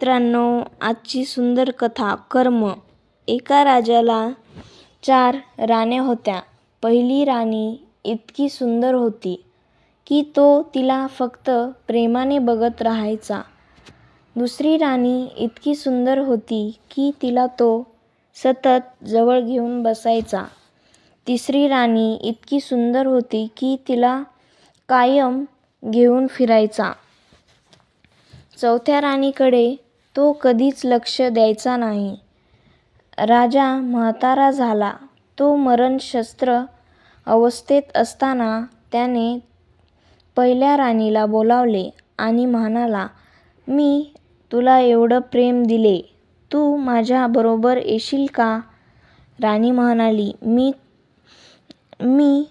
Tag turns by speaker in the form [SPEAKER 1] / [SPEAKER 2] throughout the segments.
[SPEAKER 1] मित्रांनो आजची सुंदर कथा कर्म. एका राजाला चार राण्या होत्या. पहिली राणी इतकी सुंदर होती की तो तिला फक्त प्रेमाने बघत राहायचा. दुसरी राणी इतकी सुंदर होती की तिला तो सतत जवळ घेऊन बसायचा. तिसरी राणी इतकी सुंदर होती की तिला कायम घेऊन फिरायचा. चौथ्या राणीकडे तो कधीच लक्ष द्यायचा नाही. राजा म्हातारा झाला. तो मरणशस्त्र अवस्थेत असताना त्याने पहिल्या राणीला बोलावले आणि म्हणाला मी तुला एवढं प्रेम दिले. तू माझ्याबरोबर येशील का? राणी म्हणाली मी मी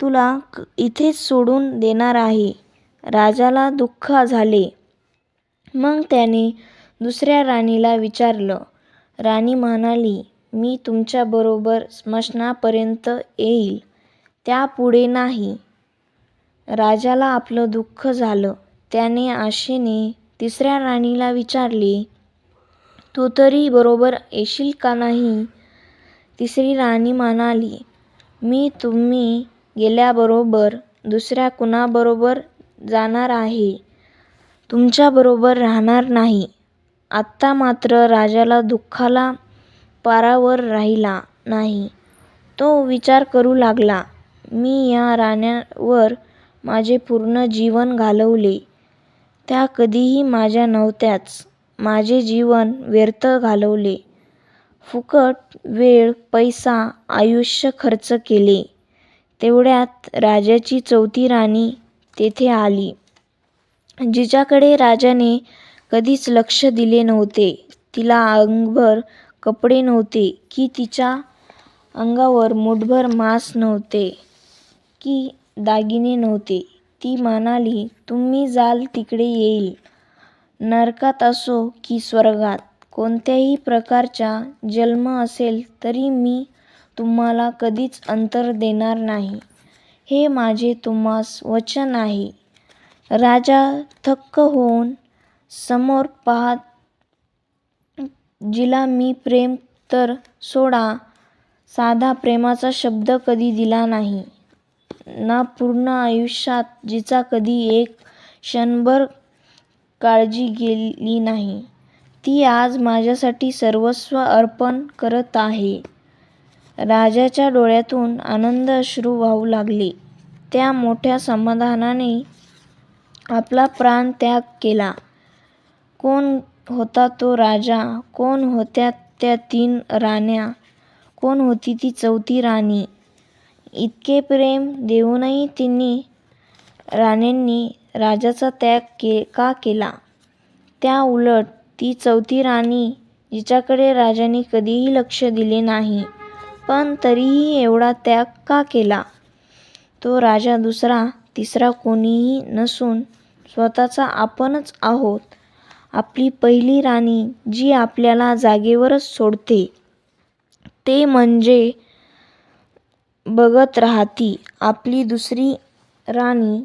[SPEAKER 1] तुला इथेच सोडून देणार आहे. राजाला दुःख झाले. मग त्याने दुसऱ्या राणीला विचारलं. राणी म्हणाली मी तुमच्याबरोबर स्मशानापर्यंत येईल. त्यापुढे नाही. राजाला आपलं दुःख झालं. त्याने आशेने तिसऱ्या राणीला विचारले तू तरी बरोबर येशील का नाही? तिसरी राणी म्हणाली मी तुम्ही गेल्याबरोबर दुसऱ्या कुणाबरोबर जाणार आहे? तुमच्याबरोबर राहणार नाही. आत्ता मात्र राजाला दुःखाला पारावर राहिला नाही. तो विचार करू लागला मी या राण्यांवर माझे पूर्ण जीवन घालवले. त्या कधीही माझ्या नव्हत्याच. माझे जीवन व्यर्थ घालवले. फुकट वेळ पैसा आयुष्य खर्च केले. तेवढ्यात राजाची चौथी राणी तेथे आली. जिच्याकडे राजाने कधीच लक्ष दिले नव्हते. तिला अंगभर कपडे नव्हते की तिच्या अंगावर मूठभर मांस नव्हते की दागिने नव्हते. ती म्हणाली तुम्ही जाल तिकडे येईल. नरकात असो की स्वर्गात. कोणत्याही प्रकारचा जन्म असेल तरी मी तुम्हाला कधीच अंतर देणार नाही. हे माझे तुम्हास वचन आहे. राजा थक्क होऊन समोर पाहत जिला मी प्रेम तर सोडा साधा प्रेमाचा शब्द कधी दिला नाही. ना पूर्ण आयुष्यात जिचा कधी एक क्षणभर काळजी गेली नाही ती आज माझ्यासाठी सर्वस्व अर्पण करत आहे. राजाच्या डोळ्यातून आनंद अश्रू वाहू लागले. त्या मोठ्या समाधानाने आपला प्राण त्याग केला. कोण होता तो राजा? कोण होत्या त्या तीन राण्या? कोण होती ती चौथी राणी? इतके प्रेम देऊनही तिन्ही राण्यांनी राजाचा त्याग के का केला? त्या उलट ती चौथी राणी जिच्याकडे राजाने कधीही लक्ष दिले नाही पण तरीही एवढा त्याग का केला? तो राजा दुसरा तिसरा कोणीही नसून स्वतःचा आपणच आहोत. आपली पहिली राणी जी आपल्याला जागेवरच सोडते ते म्हणजे बघत राहती आपली दुसरी राणी.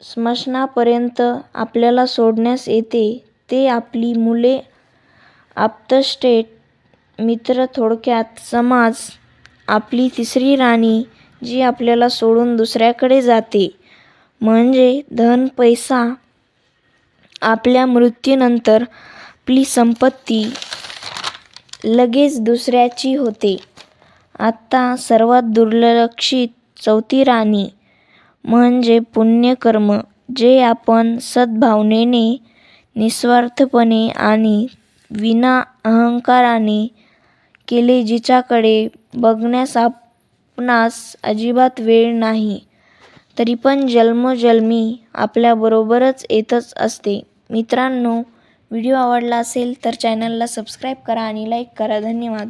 [SPEAKER 1] स्मशनापर्यंत आपल्याला सोडण्यास येते ते आपली मुले आप्तस्टेट मित्र थोडक्यात समाज. आपली तिसरी राणी जी आपल्याला सोडून दुसऱ्याकडे जाते म्हणजे धन पैसा आपल्या मृत्यूनंतर आपली संपत्ती लगेच दुसऱ्याची होते. आत्ता सर्वात दुर्लक्षित चौथी राणी म्हणजे पुण्यकर्म जे आपण सद्भावनेने निस्वार्थपणे आणि विना अहंकाराने केले जिच्याकडे बघण्यास आपणास अजिबात वेळ नाही. तरी पण जन्मोजन्मी आपल्याबरोबरच येतच असते. मित्रांनो व्हिडिओ आवडला असेल तर चॅनलला सबस्क्राईब करा आणि लाईक करा. धन्यवाद.